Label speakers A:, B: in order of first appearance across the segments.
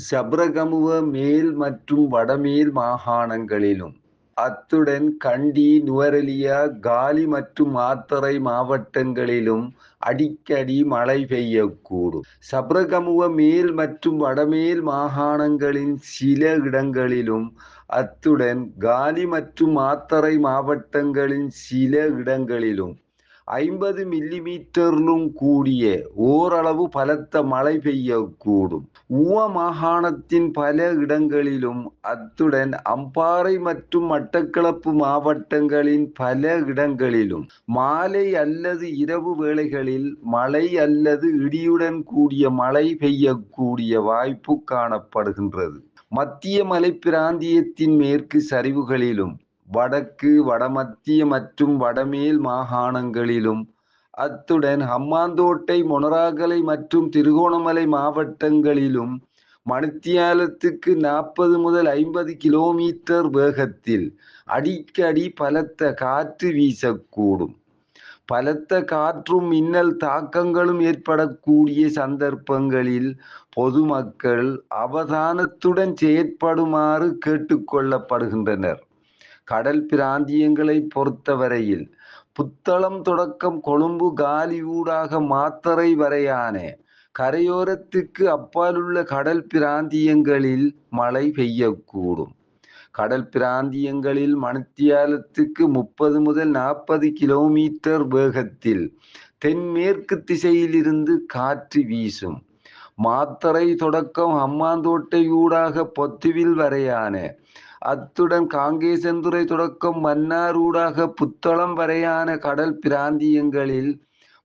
A: சப்ரகமுவ மேல் மற்றும் வடமேல் மாகாணங்களிலும் அத்துடன் கண்டி நுவரெலியா காலி மற்றும் மாத்தறை மாவட்டங்களிலும் அடிக்கடி மழை பெய்யக்கூடும். சப்ரகமுவ மேல் மற்றும் வடமேல் மாகாணங்களின் சில இடங்களிலும் அத்துடன் காலி மற்றும் மாத்தறை மாவட்டங்களின் சில இடங்களிலும் ஐம்பது மில்லிமீட்டரிலும் கூடிய ஓரளவு பலத்த மழை பெய்யக்கூடும். உவ மாகாணத்தின் பல இடங்களிலும் அத்துடன் அம்பாறை மற்றும் மட்டக்களப்பு மாவட்டங்களின் பல இடங்களிலும் மாலை அல்லது இரவு வேளைகளில் மழை அல்லது இடியுடன் கூடிய மழை பெய்யக்கூடிய வாய்ப்பு காணப்படுகின்றது. மத்திய மலை பிராந்தியத்தின் மேற்கு சரிவுகளிலும் வடக்கு வடமத்திய மற்றும் வடமேல் மாகாணங்களிலும் அத்துடன் ஹம்மாந்தோட்டை மொனராகலை மற்றும் திருகோணமலை மாவட்டங்களிலும் மணித்தியாலத்துக்கு நாற்பது முதல் ஐம்பது கிலோமீட்டர் வேகத்தில் அடிக்கடி பலத்த காற்று வீசக்கூடும். பலத்த காற்றும் மின்னல் தாக்கங்களும் ஏற்படக்கூடிய சந்தர்ப்பங்களில் பொதுமக்கள் அவதானத்துடன் செயற்படுமாறு கேட்டுக்கொள்ளப்படுகின்றனர் கடல் பிராந்தியங்களை பொறுத்தவரையில் புத்தளம் தொடக்கம் கொழும்பு காலி ஊடாக மாத்தறை வரையான. கரையோரத்துக்கு அப்பாலுள்ள கடல் பிராந்தியங்களில் மழை பெய்யக்கூடும். கடல் பிராந்தியங்களில் மணித்தியாலத்துக்கு முப்பது முதல் நாற்பது கிலோமீட்டர் வேகத்தில் தென்மேற்கு திசையிலிருந்து காற்று வீசும். மாத்தறை தொடக்கம் அம்மாந்தோட்டை ஊடாக பொத்துவில் வரையான. அத்துடன் காங்கேசந்துறை தொடக்கம் மன்னாரூடாக புத்தளம் வரையான கடல் பிராந்தியங்களில்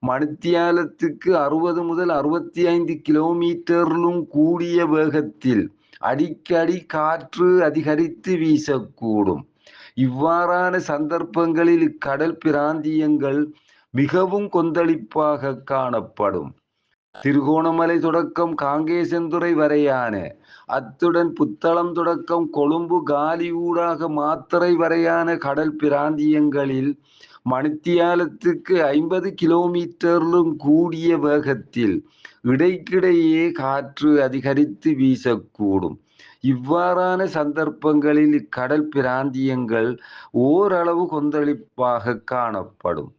A: மணித்தியாலத்துக்கு அறுபது முதல் அறுபத்தி ஐந்து கிலோமீட்டரிலும் கூடிய வேகத்தில் அடிக்கடி காற்று அதிகரித்து வீசக்கூடும். இவ்வாறான சந்தர்ப்பங்களில் இக்கடல் பிராந்தியங்கள் மிகவும் கொந்தளிப்பாக காணப்படும். திருகோணமலை தொடக்கம் காங்கேசந்துறை வரையான அத்துடன் புத்தளம் தொடக்கம் கொழும்பு காலி ஊடாக மாத்தறை வரையான கடல் பிராந்தியங்களில் மணித்தியாலத்துக்கு ஐம்பது கிலோமீட்டரிலும் கூடிய வேகத்தில் இடைக்கிடையே காற்று அதிகரித்து வீசக்கூடும். இவ்வாறான சந்தர்ப்பங்களில் இக்கடல் பிராந்தியங்கள் ஓரளவு கொந்தளிப்பாக காணப்படும்.